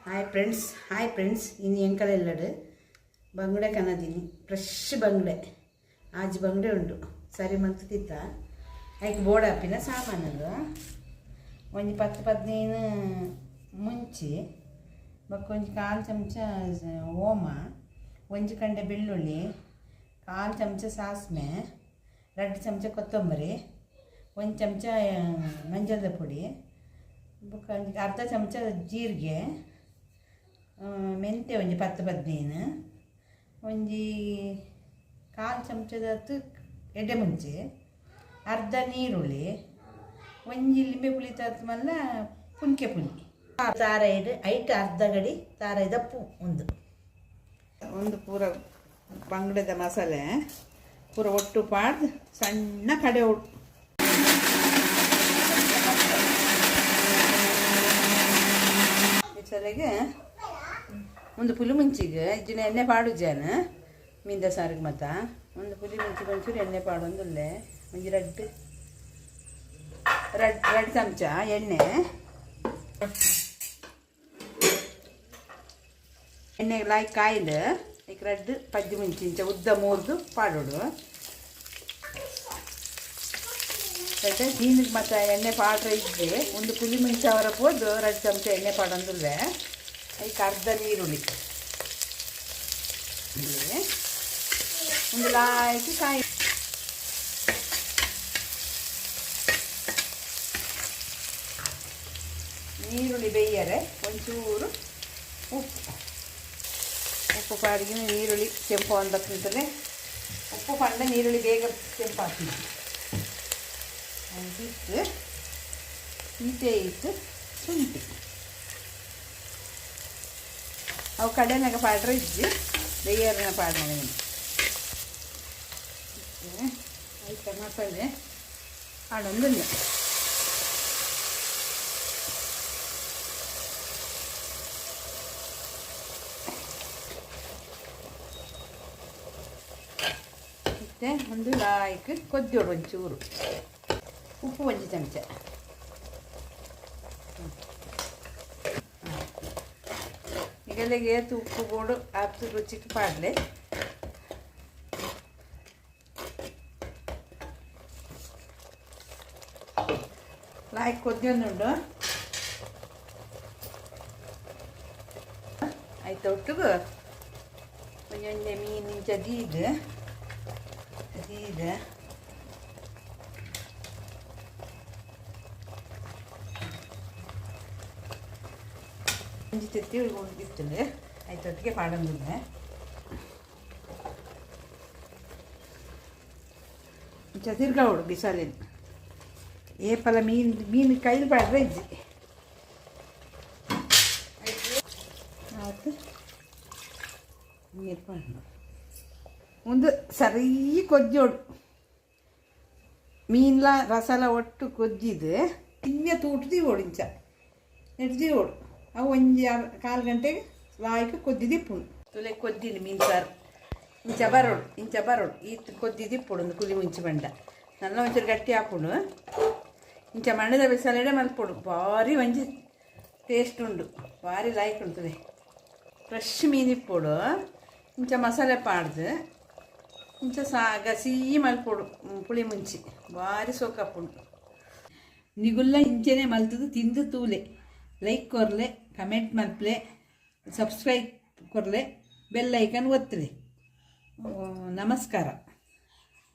Hi friends hi friends ಇನ್ನು ಎಂಕಲ ಎಲ್ಲಡು ಬಂಗಡೆ ಕನ್ನದೀನಿ fresh ಬಂಗಡೆ ಆಜ್ ಬಂಗಡೆ ಉಂಟು ಸರಿ ಮಂತ್ ತಿತ್ತ ಅದಕ್ಕೆ ಬೋರ್ಡ್ ಹಾಪಿನ ಸಾಮಾನದು ಒಂಜಿ ಪತ್ತು ಪದಿನೈದು ಮುಂಚಿ ಬಕ್ಕೊಂಜಿ ಕಾಲು ಚಮಚ ಓಮ ಒಂಜಿ ಕಂಡೆ ಬೆಳ್ಳುಳ್ಳಿ ಕಾಲು ಚಮಚ ಸಾಸ್ಮೆ ಎರಡು ಚಮಚ ಕೊತ್ತಂಬರಿ ಒಂದು ಚಮಚ ಮಂಜದ ಪುಡಿ ಅರ್ಧ ಚಮಚ ಜೀರಿಗೆ ಆ, ಮೆಂತೆ ಒಂಜಿ ಪತ್ತು ಪದಿನೈದು ಒಂಜಿ ಕಾಲು ಚಮಚದತ್ತು ಎಡೆ ಮುಂಚೆ ಅರ್ಧ ನೀರುಳ್ಳಿ ಒಂಜಿ ಲಿಂಬೆ ಪುಳಿ ತತ್ ಮಲ್ಲ ಪುನ್ಕೆ ಪುಳಿ ತಾರ ಇಡು ಐಟ್ ಅರ್ಧ ಗಡಿ ತಾರ ಇದಪ್ಪು ಒಂದು. ಒಂದು ಪೂರ ಬಂಗಡದ ಮಸಾಲೆ ಪೂರ ಒಟ್ಟು ಪಾಡ್ದು ಸಣ್ಣ ಕಡೆ ಒಟ್ಟು ಸರಿಗೆ ಒಂದು ಪುಲಿ ಮುಂಚಿಗೆ ಇಜ್ಜಿನ ಎಣ್ಣೆ ಪಾಡು ಜಾನ ಮೀಂದ ಸಾರಿಗೆ ಮತ ಒಂದು ಪುಲಿ ಮಿಂಚಿ ಒಂಚೂರು ಎಣ್ಣೆ ಪಾಡು ಒಂದುಲ್ಲೆ ಒಂಜಿ ರಡ್ ರಡ್ ರಡ್ ಚಮಚ ಎಣ್ಣೆ. ಎಣ್ಣೆ ಲಾಯ್ ಕಾಯಿಲ್ ಈಗ ರಡ್ ಪಜ್ಜಿ ಮುಂಚಿ ಇಂಚ ಉದ್ದ ಮೂರ್ದು ಪಾಡೋಡು. ಮತ್ತೆ ಮೀನಿಗೆ ಮತ್ತು ಎಣ್ಣೆ ಪಾಡ್ರೆ ಇದ್ದೆ, ಒಂದು ಪುಲಿ ಮುಂಚೆ ಅವರ ಹೋದು ರಡ್ ಚಮಚ ಎಣ್ಣೆ ಪಾಡೊಂದಿಲ್ವೇ ಅದಕ್ಕೆ ಅರ್ಧ ನೀರುಳ್ಳಿ ಒಂದು ಲಾಯ್ಕಿ ಕಾಯಿ. ನೀರುಳ್ಳಿ ಬೇಯ್ಯರೆ ಒಂಚೂರು ಉಪ್ಪು. ಉಪ್ಪು ಪಾಡಿಗೆ ನೀರುಳ್ಳಿ ಕೆಂಪು ಅಂದಕ್ಕಿಂತಲೇ ಉಪ್ಪು ಪಂಡ ನೀರುಳ್ಳಿ ಬೇಗ ಕೆಂಪು ಹಾಕ್ತೀನಿ ಇಟ್ಟು ಈಟೆ ಇಟ್ಟು ಶುಂಠಿ ಅವು ಕಡೆನಾಗ ಪಾಡ್ರೆ ಇದ್ದು ಬೇಯರ್ನ ಪಾಡ್ನಾಗ ಆಯ್ತಾ ಮಸಾಲೆ ಹಾಡೊಂದಿಲ್ಲ ಮತ್ತೆ ಒಂದು ಲಾಯ್ಕ್ ಕೊದ್ದೋಡು ಒಂಚೂರು ಉಪ್ಪು ಒಂಜಿ ಚಮಚ ಈಗಲೆಗೆ ಏತು ಉಪ್ಪು ಬೋಡು ಹತ್ತು ರುಚಿಗೆ ಪಾಡ್ಲೆ ಲಾಯ್ಕ್ ಕೊದ್ದೊಂದುಂಡು ಆಯ್ತು ಒಟ್ಟಿಗೆ ಒಂದೊಂದೆ ಮೀನಿನ ದೀದು ದೀದು ಒಂಜಿ ತೆತ್ತಿ ಉಳ್ಕೊಂಡಿರ್ತದೆ ಆಯ್ತು ಒಟ್ಟಿಗೆ ಪಾಡಂಗಿಲ್ಲ ಚತಿರ್ಗೌಡು ಬಿಸಾಲಿನ ಏಪಲ ಮೀನು ಮೀನು ಕೈಲಿ ಪಾಡ್ರೆ ಇಜ್ಜಿ ಆಯ್ತು ನೀರು ಪಾಡು ಒಂದು ಸರಿ ಕೊಜ್ಜೋಡು ಮೀನ್ಲ ರಸಲ ಒಟ್ಟು ಕೊಜ್ಜಿದು ಇನ್ನೆ ತೂಟ್ದಿ ಓಡಿಂಚ ನೆಡ್ದಿ ಓಡು ಅವು ಒಂಜಿ ಅರ್- ಕಾಲು ಗಂಟೆಗೆ ಲಾಯ್ಕ ಕೊದ್ದಿದಿಪ್ಪುಡು ತುಲೆ ಕೊದ್ದಿನಿ ಮೀನು ಸಾರು ಇಂಚ ಬರೋಡು ಇಂಚ ಬರೋಡು ಈತ್ ಕೊದ್ದಿದಿಪ್ಪುಡು ಒಂದು ಕುಲಿ ಮುಂಚಿ ಬಂಡ ನಲ್ಲ ಒಂಚೂರು ಗಟ್ಟಿ ಹಾಪುಡು ಇಂಚ ಮಣ್ಣದ ಬಿಸಲೆಡೆ ಮಲ್ಪೊಡು ಭಾರಿ ಒಂಜಿ ಟೇಸ್ಟ್ ಉಂಡು ಭಾರಿ ಲಾಯ್ಕ್ ಉಂಟದೆ ಫ್ರೆಶ್ ಮೀನಿಪ್ಪುಡು ಇಂಚ ಮಸಾಲೆ ಪಾಡ್ದು ಇಂಚ ಸಾ ಗಸಿ ಮಲ್ಪೊಡು ಹ್ಮ್, ಪುಳಿ ಮುಂಚಿ ಭಾರಿ ಸೋಕಪ್ಪುಂಡು ನಿಗುಲ್ಲ ಇಂಚೆನೆ ಮಲ್ತದು ತಿಂದು ತೂಲೆ ಲೈಕ್ ಕೊರಲೆ ಕಮೆಂಟ್ ಮಲ್ಪಲೆ ಸಬ್ಸ್ಕ್ರೈಬ್ ಕೊರಲೆ ಬೆಲ್ ಐಕನ್ ಒತ್ತಲೆ. ನಮಸ್ಕಾರ.